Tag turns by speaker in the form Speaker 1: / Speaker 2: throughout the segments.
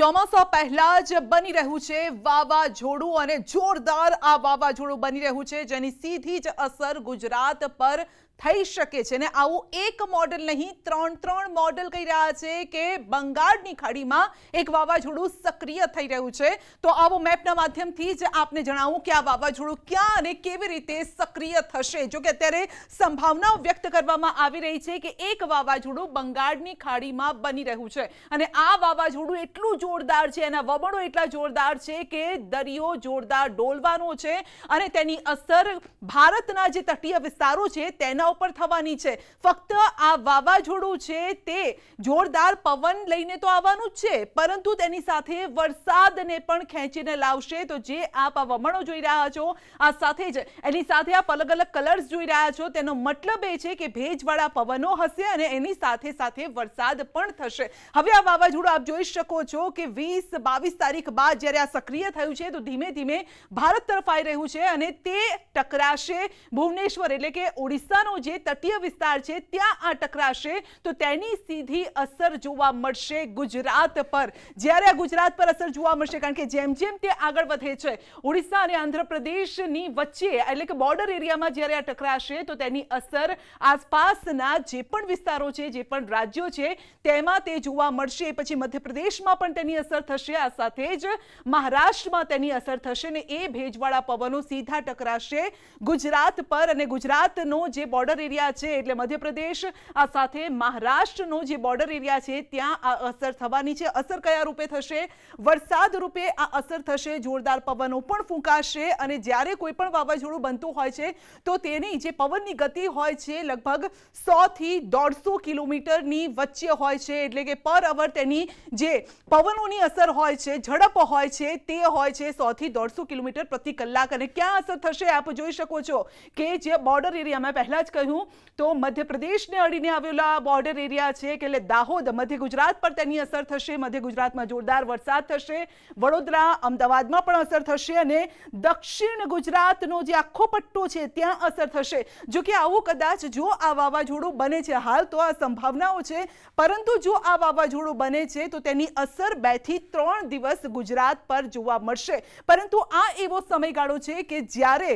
Speaker 1: ચોમાસા પહેલા જ બની રહ્યું છે વાવાઝોડું અને જોરદાર આ વાવાઝોડું બની રહ્યું છે જેની સીધી જ અસર ગુજરાત પર થઈ શકે છે ને આવું એક મોડલ નહીં, ત્રણ ત્રણ મોડલ કહી રહ્યા છે કે બંગાળની ખાડીમાં એક વાવાઝોડું સક્રિય થઈ રહ્યું છે. તો આવો મેપના માધ્યમથી જ આપને જણાવું કે આ વાવાઝોડું ક્યાં અને કેવી રીતે સક્રિય થશે. જો કે અત્યારે સંભાવનાઓ વ્યક્ત કરવામાં આવી રહી છે કે એક વાવાઝોડું બંગાળની ખાડીમાં બની રહ્યું છે. અને આ વાવાઝોડું એટલું જોરદાર છે, એના વમણો એટલા જોરદાર છે કે દરિયો જોરદાર ડોલવાનો છે. અને તેની અસર ભારતના જે તટીય વિસ્તારો છે, તેના ઉપર થવાની છે. ફક્ત આ વાવાઝોડું છે તે જોરદાર પવન લઈને તો આવવાનું જ છે, પરંતુ તેની સાથે વરસાદને પણ ખેંચીને લાવશે. તો જે આપ આ વમણો જોઈ રહ્યા છો, આ સાથે જ એની સાથે આપ અલગ અલગ કલર્સ જોઈ રહ્યા છો. તેનો મતલબ એ છે કે ભેજવાળા પવનો હશે અને એની સાથે સાથે વરસાદ પણ થશે. હવે આ વાવાઝોડું આપ જોઈ શકો છો કે વીસ બાવીસ તારીખ બાદ જ્યારે આ સક્રિય થયું છે, તો ધીમે ધીમે ભારત તરફ આવી રહ્યું છે અને તે ટકરાશે. ભુવનેશ્વર એટલે કે ઓડિશાનો જે તટીય વિસ્તાર છે, ત્યાં આ ટકરાશે, તો તેની સીધી અસર જોવા મળશે ગુજરાત પર. જ્યારે આ ગુજરાત પર અસર જોવા મળશે, કારણ કે જેમ જેમ તે આગળ વધે છે, ઓડિશા અને આંધ્રપ્રદેશની વચ્ચે, એટલે કે બોર્ડર એરિયામાં જ્યારે આ ટકરાશે, તો તેની અસર આસપાસના જે પણ વિસ્તારો છે, જે પણ રાજ્યો છે, તેમાં તે જોવા મળશે. પછી મધ્યપ્રદેશમાં પણ તેની અસર થશે, આ સાથે જ મહારાષ્ટ્રમાં તેની અસર થશે ને એ ભેજવાળા પવનો સીધા ટકરાશે ગુજરાત પર. અને ગુજરાતનો જે બોર્ડર એરિયા છે એટલે મધ્યપ્રદેશ, આ સાથે મહારાષ્ટ્રનો જે બોર્ડર એરિયા છે, ત્યાં આ અસર થવાની છે. અસર કયા રૂપે થશે? વરસાદ રૂપે આ અસર થશે. જોરદાર પવનો પણ ફૂંકાશે અને જ્યારે કોઈ પણ વાવાઝોડું બનતું હોય છે, તો તેની જે પવનની ગતિ હોય છે, લગભગ સોથી દોઢસો કિલોમીટરની વચ્ચે હોય છે. એટલે કે પર અવર તેની જે પવનોની અસર હોય છે, ઝડપ હોય છે, તે હોય છે સોથી દોઢસો કિલોમીટર પ્રતિ કલાક. અને ક્યાં અસર થશે, આપ જોઈ શકો છો કે જે બોર્ડર એરિયામાં પહેલા જ કહ્યું, તો મધ્યપ્રદેશને અડીને આવેલા બોર્ડર એરિયા છે કે એટલે દાહોદ, મધ્ય ગુજરાત પર તેની અસર થશે. મધ્ય ગુજરાતમાં જોરદાર વરસાદ થશે. વડોદરા, અમદાવાદમાં પણ અસર થશે અને દક્ષિણ ગુજરાતનો જે આખો પટ્ટો છે ત્યાં અસર થશે. જો કે આવું કદાચ જો આ વાવાઝોડું બને છે, હાલ તો આ સંભાવનાઓ છે. પરંતુ જો આ વાવાઝોડું બને છે, તો તેની અસર બેથી ત્રણ દિવસ ગુજરાત પર જોવા મળશે. પરંતુ આ એવો સમયગાળો છે કે જ્યારે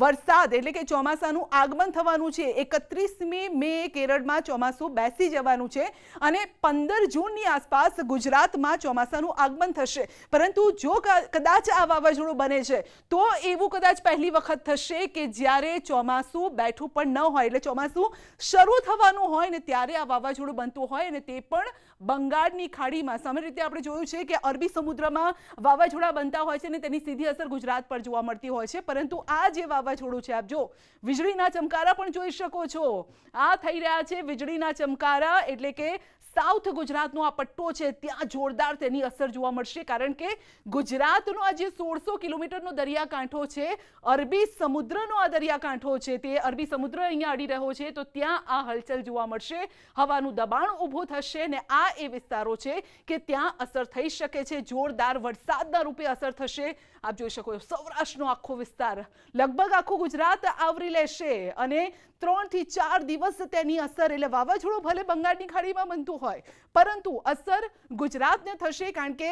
Speaker 1: વરસાદ એટલે કે ચોમાસાનું આગમન થવાનું છે. એકત્રીસમી મે કેરળમાં ચોમાસું બેસી જવાનું છે અને પંદર જૂનની આસપાસ ગુજરાતમાં ચોમાસાનું આગમન થશે. પરંતુ જો કદાચ આ વાવાઝોડું બને છે, તો એવું કદાચ પહેલી વખત થશે કે જ્યારે ચોમાસું બેઠું પણ ન હોય, એટલે ચોમાસું શરૂ થવાનું હોય ને ત્યારે આ વાવાઝોડું બનતું હોય અને તે પણ બંગાળની ખાડીમાં. સામાન્ય રીતે આપણે જોયું છે કે અરબી સમુદ્રમાં વાવાઝોડા બનતા હોય છે અને તેની સીધી અસર ગુજરાત પર જોવા મળતી હોય છે. પરંતુ આ જે વાવાઝોડું છે, આપ જો, વીજળીના ચમકારા પણ જોઈ શકો છો. આ થઈ રહ્યા છે વીજળીના ચમકારા એટલે કે સાઉથ ગુજરાતનો આ પટ્ટો છે, ત્યાં જોરદાર તેની અસર જોવા મળશે. કારણ કે ગુજરાતનો આ જે સોળસો કિલોમીટરનો દરિયાકાંઠો છે, અરબી સમુદ્રનો આ દરિયાકાંઠો છે, તે અરબી સમુદ્ર અહીંયા અડી રહ્યો છે, તો ત્યાં આ હલચલ જોવા મળશે. હવાનું દબાણ ઊભું થશે ને આ એ વિસ્તારો છે કે ત્યાં અસર થઈ શકે છે. જોરદાર વરસાદના રૂપે અસર થશે. આપ જોઈ શકો સૌરાષ્ટ્રનો આખો વિસ્તાર. લગભગ આખું ગુજરાત આવરી લેશે અને ત્રણથી ચાર દિવસ તેની અસર, એટલે વાવાઝોડું ભલે બંગાળની ખાડીમાં બનતું હોય, પરંતુ અસર ગુજરાતને થશે કારણ કે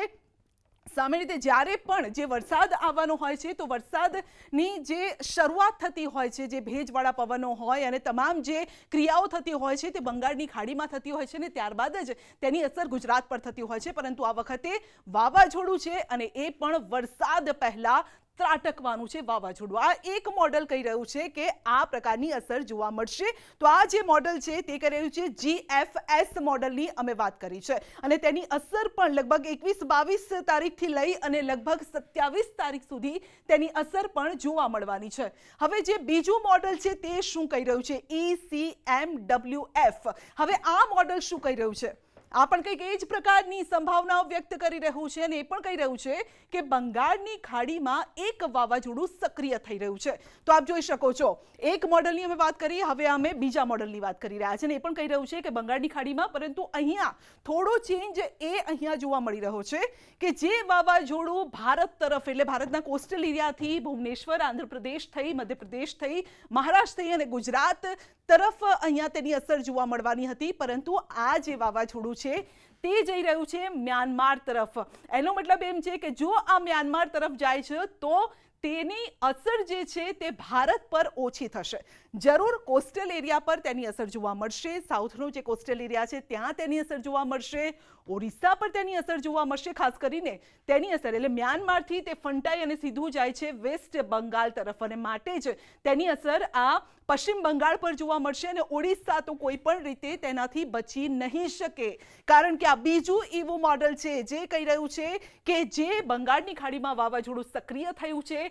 Speaker 1: સામાન્ય રીતે જ્યારે પણ જે વરસાદ આવવાનો હોય છે, તો વરસાદની જે શરૂઆત થતી હોય છે, જે ભેજવાળા પવનો હોય અને તમામ જે ક્રિયાઓ થતી હોય છે તે બંગાળની ખાડીમાં થતી હોય છે ને ત્યારબાદ જ તેની અસર ગુજરાત પર થતી હોય છે. પરંતુ આ વખતે વાવાઝોડું છે અને એ પણ વરસાદ પહેલા ત્રાટકવાનું છે, વાવાઝોડું. આ એક મોડલ કહી રહ્યું છે કે આ પ્રકારની અસર જોવા મળશે. તો આ જે મોડલ છે તે કહી રહ્યું છે જીએફએસ મોડલની અમે વાત કરી છે. અને તેની અસર પણ લગભગ એકવીસ બાવીસ તારીખથી લઈ અને લગભગ સત્યાવીસ તારીખ સુધી તેની અસર પણ જોવા મળવાની છે. હવે જે બીજું મોડલ છે તે શું કહી રહ્યું છે? E C M W F હવે આ મોડલ શું કહી રહ્યું છે? આ પણ કંઈક એ જ પ્રકારની સંભાવનાઓ વ્યક્ત કરી રહ્યું છે અને એ પણ કહી રહ્યું છે કે બંગાળની ખાડીમાં એક વાવાઝોડું સક્રિય થઈ રહ્યું છે. તો આપ જોઈ શકો છો, એક મોડલની અમે વાત કરી, હવે અમે બીજા મોડલની વાત કરી રહ્યા છે અને એ પણ કહી રહ્યું છે કે બંગાળની ખાડીમાં, પરંતુ અહીંયા થોડો ચેન્જ એ અહીંયા જોવા મળી રહ્યો છે કે જે વાવાઝોડું ભારત તરફ, એટલે ભારતના કોસ્ટલ એરિયાથી ભુવનેશ્વર, આંધ્રપ્રદેશ થઈ, મધ્યપ્રદેશ થઈ, મહારાષ્ટ્ર થઈ અને ગુજરાત તરફ અહીંયા તેની અસર જોવા મળવાની હતી. પરંતુ આ જે વાવાઝોડું છે છે, તે જઈ રહ્યું છે મ્યાનમાર તરફ. એનો મતલબ એમ છે કે જો આ મ્યાનમાર તરફ જાય છે, તો તેની અસર જે છે તે ભારત પર ઓછી થશે. જરૂર કોસ્ટલ એરિયા પર તેની અસર જોવા મળશે. સાઉથનો જે કોસ્ટલ એરિયા છે, ત્યાં તેની અસર જોવા મળશે. ઓરિસ્સા પર તેની અસર જોવા મળશે, ખાસ કરીને તેની અસર. એટલે મ્યાનમારથી તે ફંટાઈ અને સીધું જાય છે વેસ્ટ બંગાળ તરફ અને માટે જ તેની અસર આ પશ્ચિમ બંગાળ પર જોવા મળશે અને ઓડિશા તો કોઈ પણ રીતે તેનાથી બચી નહીં શકે. કારણ કે આ બીજું એવું મોડલ છે, જે કહી રહ્યું છે કે જે બંગાળની ખાડીમાં વાવાઝોડું સક્રિય થયું છે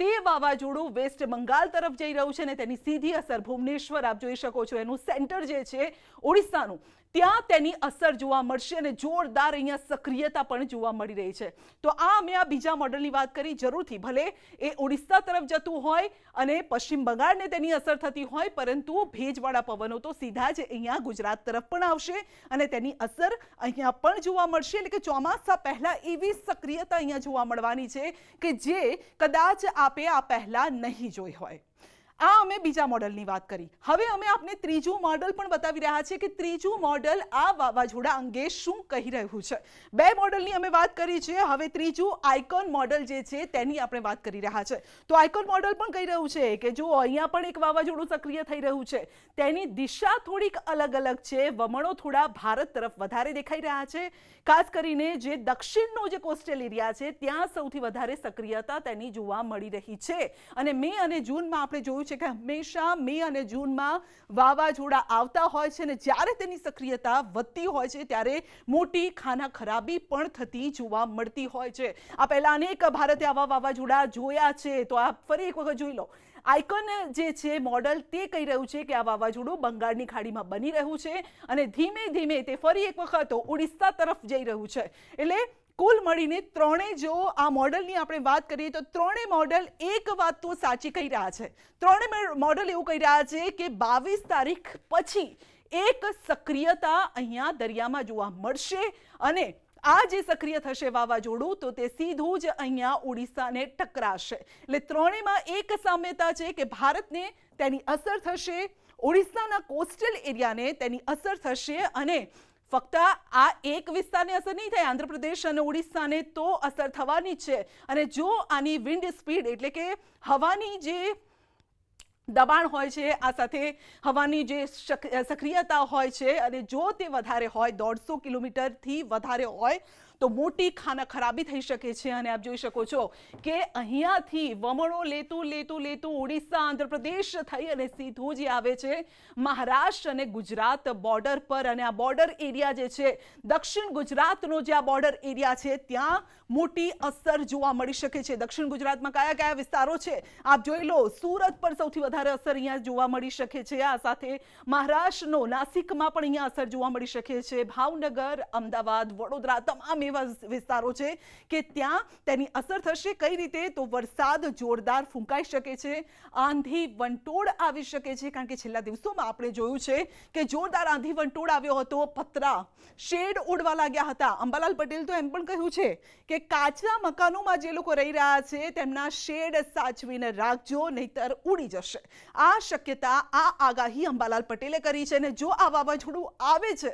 Speaker 1: તે વાવાઝોડું વેસ્ટ બંગાળ તરફ જઈ રહ્યું છે અને તેની સીધી અસર ભુવનેશ્વર આપ જોઈ શકો છો. એનું સેન્ટર જે છે ઓડિશાનું, ત્યાં તેની અસર જોવા મળશે અને જોરદાર અહીંયા સક્રિયતા પણ જોવા મળી રહી છે. તો આ અમે આ બીજા મોડલની વાત કરી. જરૂરથી ભલે એ ઓડિશા તરફ જતું હોય અને પશ્ચિમ બંગાળને તેની અસર થતી હોય, પરંતુ ભેજવાળા પવનો તો સીધા જ અહીંયા ગુજરાત તરફ પણ આવશે અને તેની અસર અહીંયા પણ જોવા મળશે. એટલે કે ચોમાસા પહેલાં એવી સક્રિયતા અહીંયા જોવા મળવાની છે કે જે કદાચ આપે આ પહેલા નહીં જોઈ હોય આ અમે બીજા મોડલની વાત કરી. હવે અમે આપને ત્રીજું મોડલ પણ બતાવી રહ્યા છીએ કે ત્રીજું મોડલ આ વાવાઝોડા અંગે શું કહી રહ્યું છે. બે મોડલની અમે વાત કરી છે. હવે ત્રીજું આઇકોન મોડલ જે છે તેની આપણે વાત કરી રહ્યા છે. તો આઇકોન મોડલ પણ કહી રહ્યું છે કે જો અહીંયા પણ એક વાવાઝોડું સક્રિય થઈ રહ્યું છે. તેની દિશા થોડીક અલગ અલગ છે. વમણો થોડા ભારત તરફ વધારે દેખાઈ રહ્યા છે. ખાસ કરીને જે દક્ષિણનો જે કોસ્ટલ એરિયા છે, ત્યાં સૌથી વધારે સક્રિયતા તેની જોવા મળી રહી છે. અને મે અને જૂનમાં આપણે જોયું છે કે હંમેશા મે અને જૂનમાં વાવાઝોડા આવતા હોય છે અને જ્યારે તેની સક્રિયતા વધતી હોય છે, ત્યારે મોટી ખાના ખરાબી પણ થતી જોવા મળતી હોય છે. આ પહેલાં અનેક ભારતે આવા વાવાઝોડા જોયા છે. તો આ ફરી એક વખત જોઈ લો. આઇકન જે છે મોડલ તે કહી રહ્યું છે કે આ વાવાઝોડું બંગાળની ખાડીમાં બની રહ્યું છે અને ધીમે ધીમે તે ફરી એક વખત ઓડિશા તરફ જઈ રહ્યું છે. એટલે કુલ મળીને ત્રણેય જો આ મોડલની આપણે વાત કરીએ તો ત્રણેય મોડલ એક વાત તો સાચી કહી રહ્યા છે. ત્રણેય મોડલ એવું કહી રહ્યા છે કે બાવીસ તારીખ પછી એક સક્રિયતા અહીંયા દરિયામાં જોવા મળશે અને આ જે સક્રિય થશે વાવાઝોડું તો તે સીધું જ અહીંયા ઓડિશાને ટકરાશે. એટલે ત્રણેયમાં એક સામ્યતા છે કે ભારતને તેની અસર થશે, ઓડિશાના કોસ્ટલ એરિયાને તેની અસર થશે અને ફક્ત આ એક વિસ્તારને અસર નહીં થાય, આંધ્રપ્રદેશ અને ઓડિશાને તો અસર થવાની છે. અને જો આની વિન્ડ સ્પીડ એટલે કે હવાની જે દબાણ હોય છે, આ સાથે હવાની જે સક્રિયતા હોય છે અને જો તે વધારે હોય, દોઢસો કિલોમીટરથી વધારે હોય તો મોટી ખાના ખરાબી થઈ શકે છે અને આપ જોઈ શકો છો કે અહીંયાથી વમણો લેતું લેતું લેતું ઓડિશા આંધ્રપ્રદેશ થઈ અને સીધું જે આવે છે મહારાષ્ટ્ર અને ગુજરાત બોર્ડર પર. અને આ બોર્ડર એરિયા જે છે, દક્ષિણ ગુજરાતનો જે આ બોર્ડર એરિયા છે, ત્યાં મોટી અસર જોવા મળી શકે છે. દક્ષિણ ગુજરાતમાં કયા કયા વિસ્તારો છે? આપ જોઈ લો, સુરત પર સૌથી વધારે અસર અહીંયા જોવા મળી શકે છે. આ સાથે મહારાષ્ટ્રનો નાસિકમાં પણ અહીંયા અસર જોવા મળી શકે છે. ભાવનગર, અમદાવાદ, વડોદરા, તમામ એવા વિસ્તારો છે કે ત્યાં તેની અસર થશે. કઈ રીતે? તો વરસાદ જોરદાર ફૂંકાઈ શકે છે. આંધી વંટોળ આવી શકે છે. કારણ કે છેલ્લા દિવસોમાં આપણે જોયું છે કે જોરદાર આંધી વંટોળ આવ્યો હતો. પતરા શેડ ઉડવા લાગ્યા હતા. અંબાલાલ પટેલ તો એમ પણ કહ્યું છે કે કાચા મકાનોમાં જે લોકો રહી રહ્યા છે, તેમના શેડ સાચવીને રાખજો, નહીતર ઉડી જશે. આ શક્યતા આ આગાહી અંબાલાલ પટેલે કરી છે અને જો આ વાવાઝોડું આવે છે,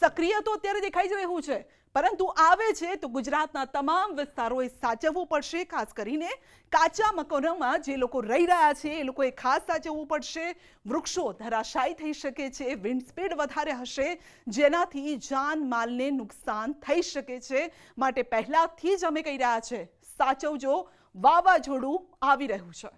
Speaker 1: સક્રિય તો અત્યારે દેખાઈ જ રહ્યું છે. પરંતુ આવે છે તો ગુજરાતના તમામ વિસ્તારોએ સાચવવું પડશે, ખાસ કરીને કાચા મકાનોમાં જે લોકો રહી રહ્યા છે, એ લોકોએ ખાસ સાચવવું પડશે. વૃક્ષો ધરાશાયી થઈ શકે છે, વિન્ડ સ્પીડ વધારે હશે, જેનાથી જાન માલને નુકસાન થઈ શકે છે. માટે પહેલાથી જ અમે કહી રહ્યા છે, સાચવજો, વાવાઝોડું આવી રહ્યું છે.